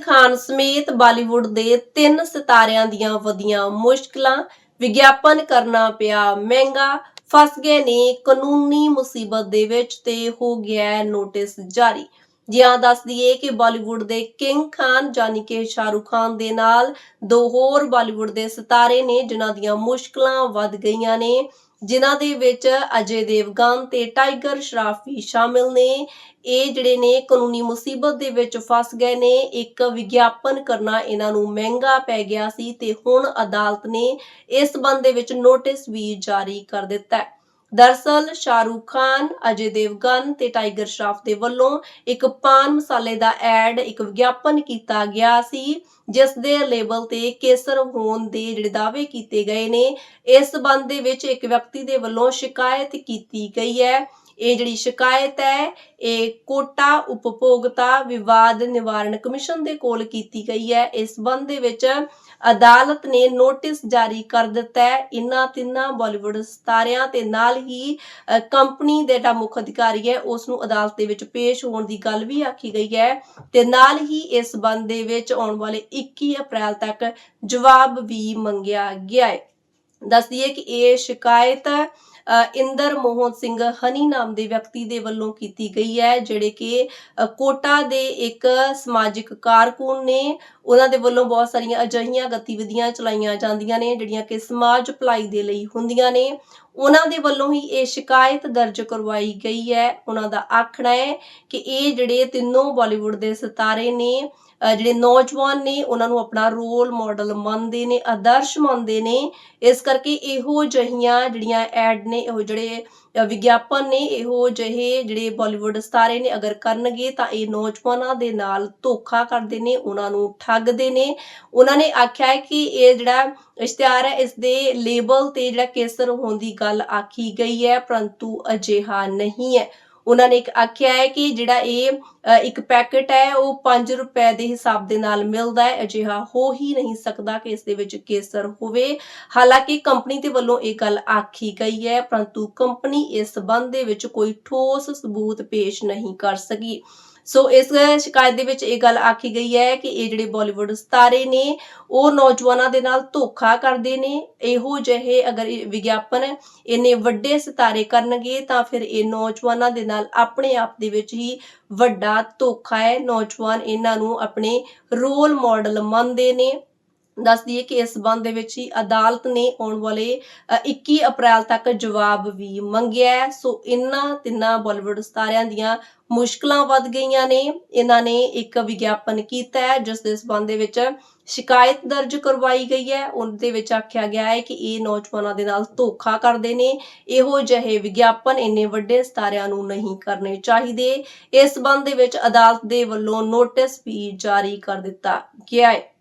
ਖਾਨ ਸਮੇਤ ਬਾਲੀਵੁੱਡ ਦੇ ਤਿੰਨ ਸਿਤਾਰਿਆਂ ਦੀਆਂ ਵਧੀਆਂ ਮੁਸ਼ਕਲਾਂ ਵਿਗਿਆਪਨ ਕਰਨਾ ਪਿਆ। ਮਹਿੰਗਾ, ਫਸ ਗਏ ਨੇ, ਕਾਨੂੰਨੀ ਮੁਸੀਬਤ ਦੇ ਵਿੱਚ ਤੇ ਹੋ ਗਿਆ ਨੋਟਿਸ ਜਾਰੀ। ਜਿਹਾਂ ਦੱਸ ਦਈਏ ਕਿ ਬਾਲੀਵੁੱਡ ਦੇ ਕਿੰਗ ਖਾਨ ਜਾਨੀ ਕਿ ਸ਼ਾਹਰੁਖ ਖਾਨ ਦੇ ਨਾਲ ਦੋ ਹੋਰ ਬਾਲੀਵੁੱਡ ਦੇ ਸਿਤਾਰੇ ਨੇ, ਜਿਨ੍ਹਾਂ ਦੀਆਂ ਮੁਸ਼ਕਲਾਂ ਵੱਧ ਗਈਆਂ ਨੇ। ਜਿਨ੍ਹਾਂ ਦੇ ਵਿੱਚ ਅਜੇ ਦੇਵਗਨ ਤੇ ਟਾਈਗਰ ਸ਼ਰਾਫ ਵੀ ਸ਼ਾਮਿਲ ਨੇ। ਇਹ ਜਿਹੜੇ ਨੇ, ਕਾਨੂੰਨੀ ਮੁਸੀਬਤ ਦੇ ਵਿੱਚ ਫਸ ਗਏ ਨੇ। ਇੱਕ ਵਿਗਿਆਪਨ ਕਰਨਾ ਇਹਨਾਂ ਨੂੰ ਮਹਿੰਗਾ ਪੈ ਗਿਆ ਸੀ ਤੇ ਹੁਣ ਅਦਾਲਤ ਨੇ ਇਸ ਸੰਬੰਧ ਦੇ ਵਿੱਚ ਨੋਟਿਸ ਵੀ ਜਾਰੀ ਕਰ ਦਿੱਤਾ ਹੈ। ਦਰਸਲ ਸ਼ਾਹਰੂਖ ਖਾਨ, ਅਜੇ ਦੇਵਗਨ ਤੇ ਟਾਈਗਰ ਸ਼ਰਾਫ ਦੇ ਵੱਲੋਂ ਇੱਕ ਪਾਨ ਮਸਾਲੇ ਦਾ ਐਡ, ਇੱਕ ਵਿਗਿਆਪਨ ਕੀਤਾ ਗਿਆ ਸੀ, ਜਿਸ ਦੇ ਲੇਬਲ ਤੇ ਕੇਸਰ ਹੋਣ ਦੇ ਜਿਹੜੇ ਦਾਅਵੇ ਕੀਤੇ ਗਏ ਨੇ, ਇਸ ਸੰਬੰਧ ਦੇ ਵਿੱਚ ਇੱਕ ਵਿਅਕਤੀ ਦੇ ਵੱਲੋਂ ਸ਼ਿਕਾਇਤ ਕੀਤੀ ਗਈ ਹੈ। ਇਹ ਜਿਹੜੀ ਸ਼ਿਕਾਇਤ ਹੈ, ਇਹ ਕੋਟਾ ਉਪਭੋਗਤਾ ਵਿਵਾਦ ਨਿਵਾਰਣ ਕਮਿਸ਼ਨ ਦੇ ਕੋਲ ਕੀਤੀ ਗਈ ਹੈ। ਇਸ ਸੰਬੰਧ ਦੇ ਵਿੱਚ ਅਦਾਲਤ ਨੇ ਨੋਟਿਸ ਜਾਰੀ ਕਰ ਦਿੱਤਾ ਹੈ। ਇਹਨਾਂ ਤਿੰਨਾਂ ਬਾਲੀਵੁੱਡ ਸਤਾਰਿਆਂ ਤੇ ਨਾਲ ਹੀ ਕੰਪਨੀ ਦੇ ਜਿਹੜਾ ਮੁੱਖ ਅਧਿਕਾਰੀ ਹੈ, ਉਸ ਨੂੰ ਅਦਾਲਤ ਦੇ ਵਿੱਚ ਪੇਸ਼ ਹੋਣ ਦੀ ਗੱਲ ਵੀ ਆਖੀ ਗਈ ਹੈ। ਤੇ ਨਾਲ ਹੀ ਇਸ ਸੰਬੰਧ ਦੇ ਵਿੱਚ ਆਉਣ ਵਾਲੇ 21 ਅਪ੍ਰੈਲ ਤੱਕ ਜਵਾਬ ਵੀ ਮੰਗਿਆ ਗਿਆ ਹੈ। ਦੱਸ ਦਈਏ ਕਿ ਇਹ ਸ਼ਿਕਾਇਤ ਇੰਦਰ ਮੋਹਨ ਸਿੰਘ ਹਨੀ ਨਾਮ ਦੇ ਵਿਅਕਤੀ ਦੇ ਵੱਲੋਂ ਕੀਤੀ ਗਈ ਹੈ, ਜਿਹੜੇ ਕਿ ਕੋਟਾ ਦੇ ਇੱਕ ਸਮਾਜਿਕ ਕਾਰਕੁਨ ਨੇ। ਉਹਨਾਂ ਦੇ ਵੱਲੋਂ ਬਹੁਤ ਸਾਰੀਆਂ ਅਜਿਹੀਆਂ ਗਤੀਵਿਧੀਆਂ ਚਲਾਈਆਂ ਜਾਂਦੀਆਂ ਨੇ, ਜਿਹੜੀਆਂ ਕਿ ਸਮਾਜ ਭਲਾਈ ਦੇ ਲਈ ਹੁੰਦੀਆਂ ਨੇ। ਉਹਨਾਂ ਦੇ ਵੱਲੋਂ ਹੀ ਇਹ ਸ਼ਿਕਾਇਤ ਦਰਜ ਕਰਵਾਈ ਗਈ ਹੈ। ਉਹਨਾਂ ਦਾ ਆਖਣਾ ਹੈ ਕਿ ਇਹ ਜਿਹੜੇ ਤਿੰਨੋਂ ਬਾਲੀਵੁੱਡ ਦੇ ਸਿਤਾਰੇ ਨੇ ਜਿਹੜੇ ਨੌਜਵਾਨ ਨੇ, ਉਹਨਾਂ ਨੂੰ ਆਪਣਾ ਰੋਲ ਮਾਡਲ ਮੰਨਦੇ ਨੇ, ਆਦਰਸ਼ ਮੰਨਦੇ ਨੇ। ਇਸ ਕਰਕੇ ਇਹੋ ਜਹੀਆਂ ਜਿਹੜੀਆਂ ਐਡ ਨੇ ਇਹੋ ਜਿਹੜੇ ਵਿਗਿਆਪਨ ਨੇ, ਇਹੋ ਜਿਹੇ ਜਿਹੜੇ ਬਾਲੀਵੁੱਡ ਸਿਤਾਰੇ ਨੇ, ਅਗਰ ਕਰਨਗੇ ਤਾਂ ਇਹ ਨੌਜਵਾਨਾਂ ਦੇ ਨਾਲ ਧੋਖਾ ਕਰਦੇ ਨੇ, ਉਹਨਾਂ ਨੂੰ ਠੱਗਦੇ ਨੇ। ਉਹਨਾਂ ਨੇ ਆਖਿਆ ਹੈ ਕਿ ਇਹ ਜਿਹੜਾ ਇਸ਼ਤਿਹਾਰ ਹੈ, ਇਸ ਦੇ ਲੇਬਲ ਤੇ ਜਿਹੜਾ ਕੇਸਰ ਹੋਣ ਦੀ ਗੱਲ ਆਖੀ ਗਈ ਹੈ, ਪਰੰਤੂ ਅਜਿਹਾ ਨਹੀਂ ਹੈ। ਉਹਨਾਂ ਨੇ ਆਖਿਆ ਹੈ ਕਿ ਜਿਹੜਾ ਇਹ ਇੱਕ ਪੈਕੇਟ ਹੈ, ਉਹ 5 ਰੁਪਏ ਦੇ ਹਿਸਾਬ ਦੇ ਨਾਲ ਮਿਲਦਾ ਹੈ। ਅਜਿਹਾ ਹੋ ਹੀ ਨਹੀਂ ਸਕਦਾ ਕਿ ਇਸ ਦੇ ਵਿੱਚ ਕੇਸਰ ਹੋਵੇ। ਹਾਲਾਂਕਿ ਕੰਪਨੀ ਦੇ ਵੱਲੋਂ ਇਹ ਗੱਲ ਆਖੀ ਗਈ ਹੈ, ਪਰੰਤੂ ਕੰਪਨੀ ਇਸ ਸਬੰਧ ਦੇ ਵਿੱਚ ਕੋਈ ਠੋਸ ਸਬੂਤ ਪੇਸ਼ ਨਹੀਂ ਕਰ ਸਕੀ। ਸੋ ਇਸ ਸ਼ਿਕਾਇਤ ਦੇ ਵਿੱਚ ਇਹ ਗੱਲ ਆਖੀ ਗਈ ਹੈ ਕਿ ਇਹ ਜਿਹੜੇ ਬਾਲੀਵੁੱਡ ਸਿਤਾਰੇ ਨੇ, ਉਹ ਨੌਜਵਾਨਾਂ ਦੇ ਨਾਲ ਧੋਖਾ ਕਰਦੇ ਨੇ। ਇਹੋ ਜਿਹੇ ਅਗਰ ਇਹ ਵਿਗਿਆਪਨ ਇੰਨੇ ਵੱਡੇ ਸਿਤਾਰੇ ਕਰਨਗੇ, ਤਾਂ ਫਿਰ ਇਹ ਨੌਜਵਾਨਾਂ ਦੇ ਨਾਲ ਆਪਣੇ ਆਪ ਦੇ ਵਿੱਚ ਹੀ ਵੱਡਾ ਧੋਖਾ ਹੈ। ਨੌਜਵਾਨ ਇਹਨਾਂ ਨੂੰ ਆਪਣੇ ਰੋਲ ਮਾਡਲ ਮੰਨਦੇ ਨੇ। ਦੱਸ ਦਈਏ ਕਿ ਇਸ ਸੰਬੰਧ ਦੇ ਵਿੱਚ ਹੀ ਅਦਾਲਤ ਨੇ ਆਉਣ ਵਾਲੇ ਅ, 21 ਅਪ੍ਰੈਲ ਤੱਕ ਜਵਾਬ ਵੀ ਮੰਗਿਆ ਹੈ। ਸੋ ਇਹਨਾਂ ਤਿੰਨਾਂ ਬਾਲੀਵੁੱਡ ਸਤਾਰਿਆਂ ਦੀਆਂ ਮੁਸ਼ਕਲਾਂ ਵੱਧ ਗਈਆਂ ਨੇ। ਇਹਨਾਂ ਨੇ ਇੱਕ ਵਿਗਿਆਪਨ ਕੀਤਾ ਹੈ ਜਿਸ ਦੇ ਸੰਬੰਧ ਦੇ ਵਿੱਚ ਸ਼ਿਕਾਇਤ ਦਰਜ ਕਰਵਾਈ ਗਈ ਹੈ। ਉਹਦੇ ਵਿੱਚ ਆਖਿਆ ਗਿਆ ਹੈ ਕਿ ਇਹ ਨੌਜਵਾਨਾਂ ਦੇ ਨਾਲ ਧੋਖਾ ਕਰਦੇ ਨੇ। ਇਹੋ ਜਿਹੇ ਵਿਗਿਆਪਨ ਇੰਨੇ ਵੱਡੇ ਸਤਾਰਿਆਂ ਨੂੰ ਨਹੀਂ ਕਰਨੇ ਚਾਹੀਦੇ। ਇਸ ਸੰਬੰਧ ਦੇ ਵਿੱਚ ਅਦਾਲਤ ਦੇ ਵੱਲੋਂ ਨੋਟਿਸ ਵੀ ਜਾਰੀ ਕਰ ਦਿੱਤਾ ਗਿਆ ਹੈ।